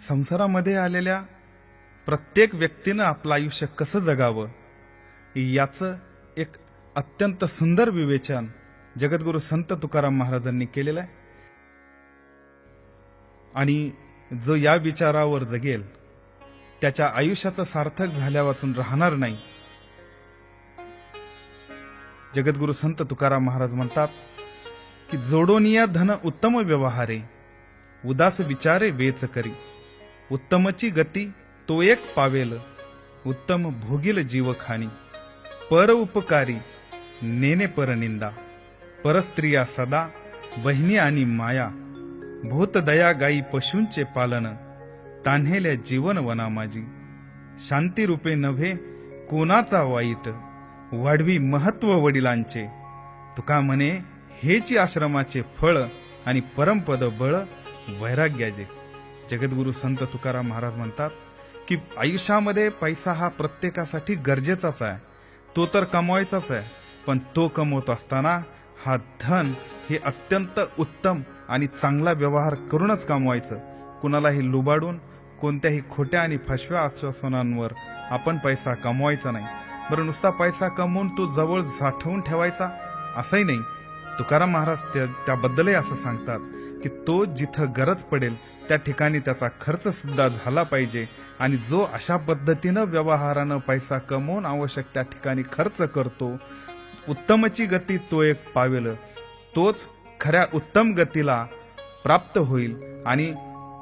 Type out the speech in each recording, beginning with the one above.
संसारामध्ये आलेल्या प्रत्येक व्यक्तीनं आपलं आयुष्य कसं जगावं याचं एक अत्यंत सुंदर विवेचन जगद्गुरु संत तुकाराम महाराजांनी केलेलं आहे. आणि जो या विचारावर जगेल त्याच्या आयुष्याचं सार्थक झाल्या वाचून राहणार नाही. जगद्गुरु संत तुकाराम महाराज म्हणतात की जोडोनिया धन उत्तम व्यवहारे उदास विचारे वेच करी. उत्तमची गती तो एक पावेल. उत्तम भोगील जीवखानी. पर उपकारी नेने परनिंदा. परस्त्रिया सदा बहिणी आणि माया. भूत दया गाई पशूंचे पालन. तान्हेल्या जीवन वना माझी. शांती रूपे नव्हे कोणाचा वाईट. वाढवी महत्त्व वडिलांचे. तुका म्हणे हेची आश्रमाचे फळ आणि परमपद बळ वैराग्याचे. जगद्गुरु संत तुकाराम महाराज म्हणतात की आयुष्यामध्ये पैसा हा प्रत्येकासाठी गरजेचाच आहे. तो तर कमवायचाच आहे पण तो कमवत असताना हा धन हे अत्यंत उत्तम आणि चांगला व्यवहार करूनच कमवायचं. कुणालाही लुबाडून कोणत्याही खोट्या आणि फसव्या आश्वासनांवर आपण पैसा कमवायचा नाही. बरं नुसता पैसा कमवून तो जवळ साठवून ठेवायचा? असंही नाही. तुकाराम महाराज त्याबद्दलही असं सांगतात. की तो जिथं गरज पडेल त्या ठिकाणी त्याचा खर्च सुद्धा झाला पाहिजे. आणि जो अशा पद्धतीनं व्यवहारानं पैसा कमवून आवश्यक त्या ठिकाणी खर्च करतो उत्तमची गती तो एक पावेल. तोच खऱ्या उत्तम गतीला प्राप्त होईल आणि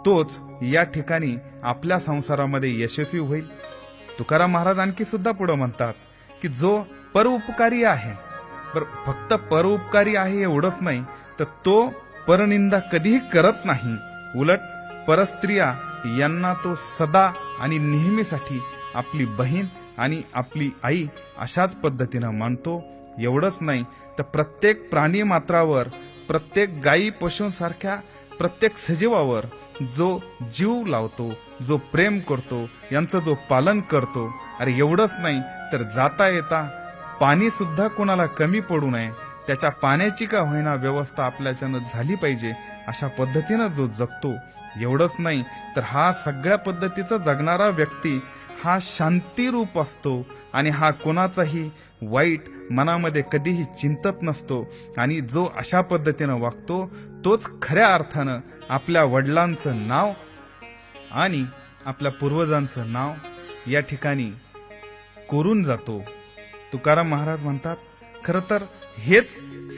तोच या ठिकाणी आपल्या संसारामध्ये यशस्वी होईल. तुकाराम महाराज आणखी सुद्धा पुढे म्हणतात की जो परोपकारी आहे पर फक्त परोपकारी आहे एवढंच नाही तर तो परनिंदा कधीही करत नाही. उलट परस्त्रिया यांना तो सदा आणि नेहमीसाठी आपली बहीण आणि आपली आई अशाच पद्धतीनं मानतो. एवढंच नाही तर प्रत्येक प्राणी मात्रावर प्रत्येक गायी पशूंसारख्या प्रत्येक सजीवावर जो जीव लावतो जो प्रेम करतो यांचं जो पालन करतो अरे एवढंच नाही तर जाता येता पाणी सुद्धा कोणाला कमी पडू नये. त्याच्या पाण्याची का होईना व्यवस्था आपल्याच्यानं झाली पाहिजे अशा पद्धतीनं जो जगतो एवढंच नाही तर हा सगळ्या पद्धतीचा जगणारा व्यक्ती हा शांती रूप असतो आणि हा कोणाचाही वाईट मनामध्ये कधीही चिंतत नसतो आणि जो अशा पद्धतीनं वागतो तोच खऱ्या अर्थानं आपल्या वडिलांचं नाव आणि आपल्या पूर्वजांचं नाव या ठिकाणी कोरून जातो. तुकाराम महाराज म्हणतात खर तर हेच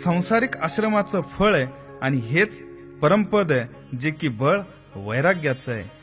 संसारिक आश्रमाचं फळ आहे आणि हेच परमपद आहे जे की बळ वैराग्याचं आहे.